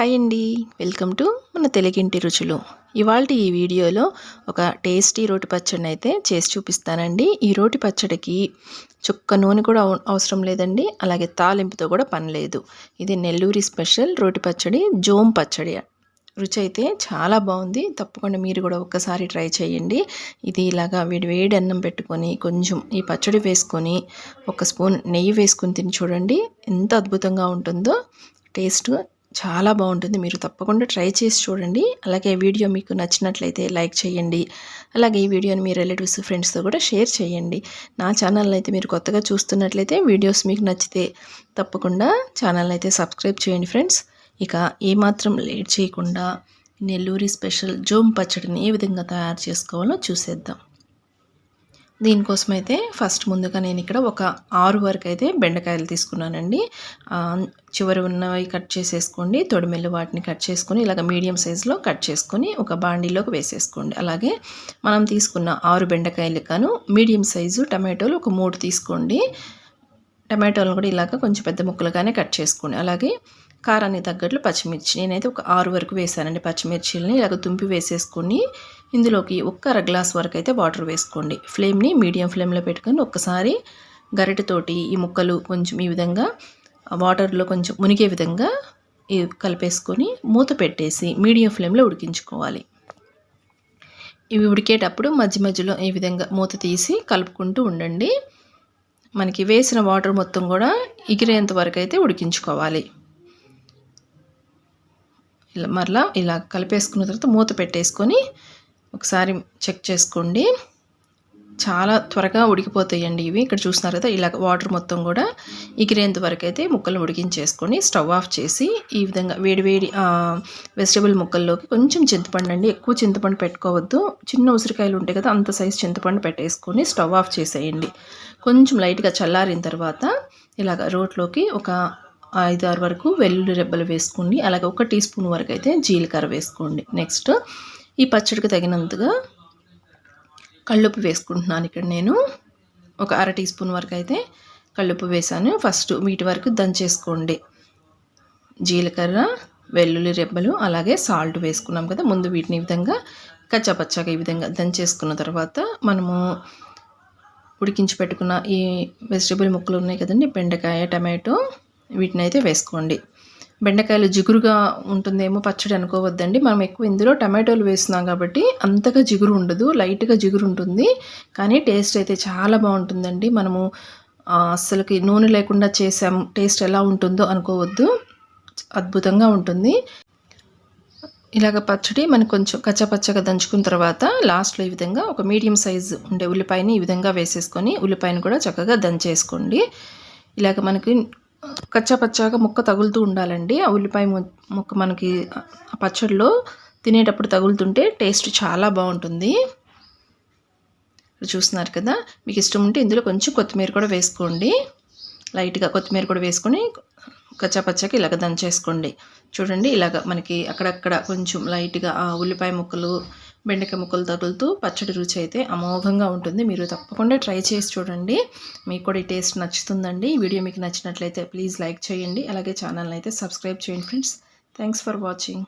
Hi అండి. Welcome to మన తెలుగింటి రుచులు. ఇవాళ ఈ వీడియోలో ఒక టేస్టీ రోటి పచ్చడిని అయితే చేసి చూపిస్తానండి. ఈ రోటి పచ్చడికి చుక్క నూనె కూడా అవసరం లేదండి. అలాగే తాలింపుతో కూడా పని లేదు. ఇది నెల్లూరి స్పెషల్ రోటి పచ్చడి జోమ్ పచ్చడి. రుచి అయితే చాలా బాగుంది. తప్పకుండా మీరు కూడా ఒక్కసారి ట్రై చేయండి. ఇది ఇలాగా వేడి వేడి అన్నం పెట్టుకొని కొంచెం ఈ పచ్చడి వేసుకొని ఒక స్పూన్ నెయ్యి వేసుకొని తిని చూడండి. ఎంత అద్భుతంగా ఉంటుందో టేస్ట్ చాలా బాగుంటుంది. మీరు తప్పకుండా ట్రై చేసి చూడండి. అలాగే వీడియో మీకు నచ్చినట్లయితే లైక్ చేయండి. అలాగే ఈ వీడియోని మీ రిలేటివ్స్ ఫ్రెండ్స్తో కూడా షేర్ చేయండి. నా ఛానల్ అయితే మీరు కొత్తగా చూస్తున్నట్లయితే వీడియోస్ మీకు నచ్చితే తప్పకుండా ఛానల్ అయితే సబ్స్క్రైబ్ చేయండి ఫ్రెండ్స్. ఇక ఏమాత్రం లేట్ చేయకుండా నెల్లూరి స్పెషల్ జోమ్ పచ్చడిని ఏ విధంగా తయారు చేసుకోవాలో చూసేద్దాం. దీనికోసం అయితే ఫస్ట్ ముందుగా నేను ఇక్కడ ఒక ఆరు వరకు అయితే బెండకాయలు తీసుకున్నానండి. చివరి ఉన్నవి కట్ చేసేసుకోండి. తొడిమెల్లు వాటిని కట్ చేసుకొని ఇలాగ మీడియం సైజులో కట్ చేసుకొని ఒక బాండీలోకి వేసేసుకోండి. అలాగే మనం తీసుకున్న ఆరు బెండకాయలు కాను మీడియం సైజు టమాటోలు ఒక మూడు తీసుకోండి. టమాటోలను కూడా ఇలాగ కొంచెం పెద్ద ముక్కలుగానే కట్ చేసుకోండి. అలాగే కారానికి తగ్గట్లు పచ్చిమిర్చి. నేనైతే ఒక ఆరు వరకు వేసానండి పచ్చిమిర్చిలని. ఇలాగ తుంపి వేసేసుకొని ఇందులోకి ఒక్క అర గ్లాస్ వరకు అయితే వాటర్ వేసుకోండి. ఫ్లేమ్ని మీడియం ఫ్లేమ్లో పెట్టుకొని ఒక్కసారి గరిటెతోటి ఈ ముక్కలు కొంచెం ఈ విధంగా వాటర్లో కొంచెం మునిగే విధంగా ఇవి కలిపేసుకొని మూత పెట్టేసి మీడియం ఫ్లేమ్లో ఉడికించుకోవాలి. ఇవి ఉడికేటప్పుడు మధ్య మధ్యలో ఈ విధంగా మూత తీసి కలుపుకుంటూ ఉండండి. మనకి వేసిన వాటర్ మొత్తం కూడా ఎగిరేంత వరకు అయితే ఉడికించుకోవాలి. ఇలా మరలా ఇలా కలిపేసుకున్న తర్వాత మూత పెట్టేసుకొని ఒకసారి చెక్ చేసుకోండి. చాలా త్వరగా ఉడికిపోతాయండి ఇవి. ఇక్కడ చూస్తున్నారు కదా ఇలా వాటర్ మొత్తం కూడా ఎగిరేంత వరకు అయితే ముక్కలు ఉడికించేసుకొని స్టవ్ ఆఫ్ చేసి ఈ విధంగా వేడివేడి వెజిటబుల్ ముక్కల్లోకి కొంచెం చింతపండు అండి. ఎక్కువ చింతపండు పెట్టుకోవద్దు. చిన్న ఉసిరికాయలు ఉంటాయి కదా అంత సైజు చింతపండు పెట్టేసుకొని స్టవ్ ఆఫ్ చేసేయండి. కొంచెం లైట్గా చల్లారిన తర్వాత ఇలాగ రోట్లోకి ఒక ఐదు ఆరు వరకు వెల్లుల్లి రెబ్బలు వేసుకోండి. అలాగే ఒక టీ స్పూన్ వరకు అయితే జీలకర్ర వేసుకోండి. నెక్స్ట్ ఈ పచ్చడికి తగినంతగా కళ్ళుప్పు వేసుకుంటున్నాను ఇక్కడ నేను. ఒక అర టీ స్పూన్ వరకు అయితే కళ్ళుప్పు వేసాను ఫస్ట్ వీటి వరకు దంచేసుకోండి. జీలకర్ర వెల్లుల్లి రెబ్బలు అలాగే సాల్ట్ వేసుకున్నాం కదా ముందు వీటిని ఈ విధంగా కచ్చాపచ్చాగా ఈ విధంగా దంచేసుకున్న తర్వాత మనము ఉడికించి పెట్టుకున్న ఈ వెజిటేబుల్ ముక్కలు ఉన్నాయి కదండి బెండకాయ టమాటో వీటిని అయితే వేసుకోండి. బెండకాయలు జిగురుగా ఉంటుందేమో పచ్చడి అనుకోవద్దండి. మనం ఎక్కువ ఇందులో టమాటోలు వేస్తున్నాం కాబట్టి అంతగా జిగురు ఉండదు లైట్గా జిగురు ఉంటుంది. కానీ టేస్ట్ అయితే చాలా బాగుంటుందండి. మనము అస్సలకి నూనె లేకుండా చేసాం టేస్ట్ ఎలా ఉంటుందో అనుకోవద్దు. అద్భుతంగా ఉంటుంది. ఇలాగ పచ్చడి మనకు కొంచెం కచ్చపచ్చగా దంచుకున్న తర్వాత లాస్ట్లో ఈ విధంగా ఒక మీడియం సైజు ఉండే ఉల్లిపాయని ఈ విధంగా వేసేసుకొని ఉల్లిపాయని కూడా చక్కగా దంచేసుకోండి. ఇలాగ మనకి కచ్చాపచ్చాగా ముక్క తగులుతూ ఉండాలండి. ఆ ఉల్లిపాయ ముక్క మనకి ఆ పచ్చడిలో తినేటప్పుడు తగులుతుంటే టేస్ట్ చాలా బాగుంటుంది. చూస్తున్నారు కదా మీకు ఇష్టం ఉంటే ఇందులో కొంచెం కొత్తిమీర కూడా వేసుకోండి. లైట్గా కొత్తిమీర కూడా వేసుకొని కచ్చాపచ్చాకి ఇలాగ దంచేసుకోండి. చూడండి ఇలాగ మనకి అక్కడక్కడ కొంచెం లైట్గా ఆ ఉల్లిపాయ ముక్కలు బెండకాయ ముక్కలు తగులుతూ పచ్చడి రుచి అయితే అమోఘంగా ఉంటుంది. మీరు తప్పకుండా ట్రై చేసి చూడండి. మీకు కూడా ఈ టేస్ట్ నచ్చుతుందండి. ఈ వీడియో మీకు నచ్చినట్లయితే ప్లీజ్ లైక్ చేయండి. అలాగే ఛానల్ని అయితే సబ్స్క్రైబ్ చేయండి ఫ్రెండ్స్. Thanks for watching.